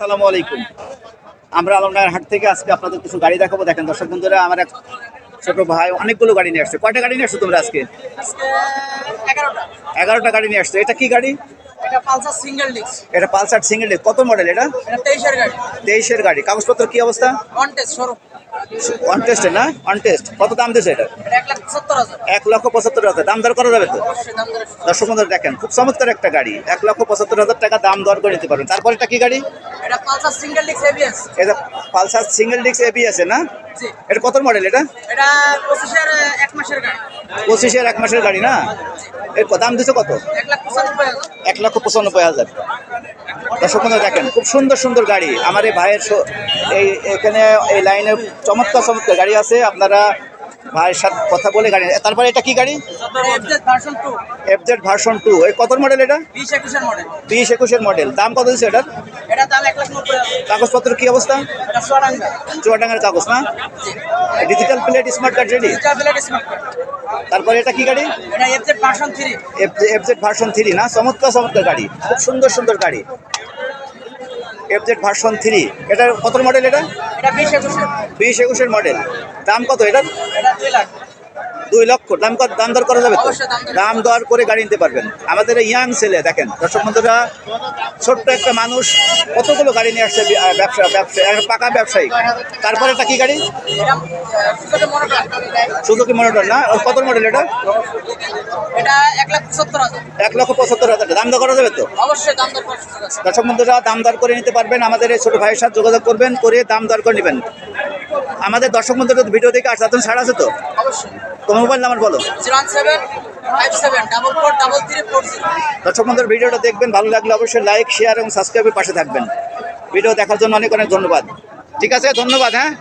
সালামু আলাইকুম। আমরা আলমনগর হাট থেকে আজকে আপনাদের কিছু গাড়ি দেখাবো। দেখেন দর্শক বন্ধুরা আমার এক ছোট ভাই অনেকগুলো গাড়ি নিয়ে আসছে। কয়টা গাড়ি নিয়ে আসছো তোমরা আজকে? এগারোটা। গাড়ি নিয়ে আসছো। এটা কি গাড়ি? এটা পালসার সিঙ্গেল ডিস্ক। কত মডেল এটা? তেইশের গাড়ি। কাগজপত্র কি অবস্থা? অন টেস্টে না? অন টেস্ট কত দাম দিয়েছে এটা? এক লক্ষ পঁচাত্তর হাজার। দাম দর করা যাবে তো? দর্শক বন্ধুরা দেখেন খুব চমৎকার একটা গাড়ি। এক লক্ষ পঁচাত্তর হাজার টাকা দাম দর করে নিতে পারবেন। তারপর এটা কি গাড়ি? এটা পালসার সিঙ্গেল ডিস্ক এবিএস না? এটা কত মডেল এটা? পঁচিশের এক মাসের গাড়ি। না? এর দাম দিচ্ছে কত? এক লক্ষ পঁচানব্বই হাজার। দর্শক বন্ধু দেখেন খুব সুন্দর সুন্দর গাড়ি। আমার এই ভাইয়ের এই এখানে এই লাইনে চমৎকার চমৎকার গাড়ি আছে। আপনারা ভাইয়ের সাথে কথা বলে গাড়ি তারপরে এটা কি গাড়ি? FZ version two version two এই কত মডেল এটা? বিশ একুশের মডেল দাম কত দিচ্ছে এটার? কাগজপত্র কি অবস্থা? চুয়াডাঙ্গার কাগজ না? Digital plate smart card ready তারপরে এটা কি গাড়ি? এফজেড ভার্সন থ্রি না? চমৎকার চমৎকার গাড়ি। খুব সুন্দর সুন্দর গাড়ি। এফজেড ভার্সন থ্রি এটার কত মডেল এটা? বিশ একুশের। মডেল দাম কত এটার? দুই লাখ। দুই লক্ষ। দাম কত দাম দর করা যাবে তো? দাম দর। করে গাড়ি নিতে পারবেন। আমাদের ইয়াং ছেলে দেখেন দর্শক বন্ধুরা ছোট্ট একটা মানুষ কতগুলো গাড়ি নিয়ে আসছে ব্যবসা ব্যবসা একটা পাকা ব্যবসায়ী। তারপরে এটা কি গাড়ি? সুযোগে মনে সুজুকি মনিটর না? কত মডেল এটা? এক লক্ষ পঁচাত্তর হাজার। দাম দর করা যাবে তো? দর্শক বন্ধুরা দাম দর করে নিতে পারবেন। আমাদের এই ছোট ভাইয়ের সাথে যোগাযোগ করবেন করে দাম দর করে নেবেন। আমাদের দর্শক বন্ধুরা ভিডিও দেখে আসতে ছাড় আছে তো? অবশ্যই তোমার মোবাইল নাম্বার বলো। Zero seven five seven double four double three four zero. দর্শক বন্ধুর ভিডিওটা দেখবেন ভালো লাগলে অবশ্যই লাইক শেয়ার এবং সাবস্ক্রাইবের পাশে থাকবেন। ভিডিও দেখার জন্য অনেক অনেক ধন্যবাদ। ঠিক আছে ধন্যবাদ হ্যাঁ?